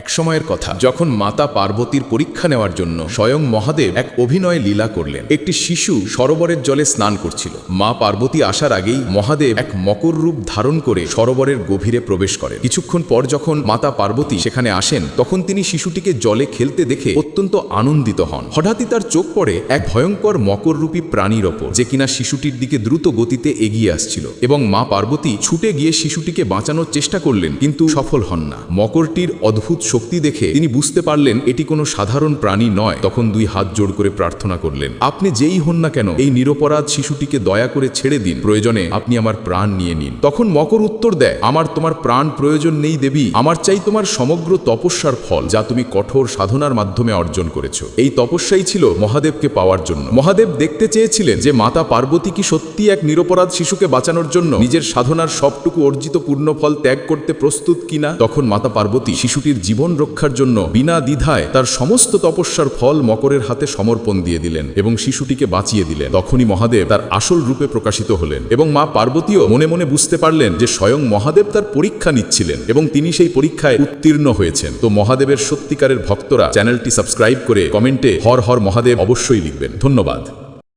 এক সময়ের কথা, যখন মাতা পার্বতীর পরীক্ষা নেওয়ার জন্য স্বয়ং মহাদেব এক অভিনয় লীলা করলেন। একটি শিশু সরোবরের জলে স্নান করছিল। মা পার্বতী আসার আগেই মহাদেব এক মকর রূপ ধারণ করে সরোবরের গভীরে প্রবেশ করেন। কিছুক্ষণ পর যখন মাতা পার্বতী সেখানে আসেন, তখন তিনি শিশুটিকে জলে খেলতে দেখে অত্যন্ত আনন্দিত হন। হঠাৎই তার চোখ পড়ে এক ভয়ঙ্কর মকররূপী প্রাণীর ওপর, যে কিনা শিশুটির দিকে দ্রুত গতিতে এগিয়ে আসছিল এবং মা পার্বতী ছুটে গিয়ে শিশুটিকে বাঁচানোর চেষ্টা করলেন, কিন্তু সফল হন না। মকরটির অদ্ভুত শক্তি দেখে তিনি বুঝতে পারলেন এটি কোনো সাধারণ প্রাণী নয়। তখন দুই হাত জোড় করে প্রার্থনা করলেন, আপনি যেই হন না কেন, এই নিরপরাধ শিশুটিকে দয়া করে ছেড়ে দিন। প্রয়োজনে আপনি আমার প্রাণ নিয়ে নিন। তখন মকর উত্তর দেয়, আমার তোমার প্রাণ প্রয়োজন নেই দেবী। আমার চাই তোমার সমগ্র তপস্যার ফল, যা তুমি কঠোর সাধনার মাধ্যমে অর্জন করেছ। এই তপস্যাই ছিল মহাদেবকে পাওয়ার জন্য। মহাদেব দেখতে চেয়েছিলেন যে মাতা পার্বতী কি সত্যি এক নিরপরাধ শিশুকে বাঁচানোর জন্য নিজের সাধনার সবটুকু অর্জিত পূর্ণ ফল ত্যাগ করতে প্রস্তুত কিনা। তখন মাতা পার্বতী শিশুটির জীবন রক্ষার জন্য বিনা দ্বিধায় তার সমস্ত তপস্যার ফল মকরের হাতে সমর্পণ দিয়ে দিলেন এবং শিশুটিকে বাঁচিয়ে দিলেন। তখনই মহাদেব তার আসল রূপে প্রকাশিত হলেন এবং মা পার্বতীও মনে মনে বুঝতে পারলেন যে স্বয়ং মহাদেব তার পরীক্ষা নিচ্ছিলেন এবং তিনি সেই পরীক্ষায় উত্তীর্ণ হয়েছেন। তো মহাদেবের সত্যিকারের ভক্তরা চ্যানেলটি সাবস্ক্রাইব করে কমেন্টে হর হর মহাদেব অবশ্যই লিখবেন। ধন্যবাদ।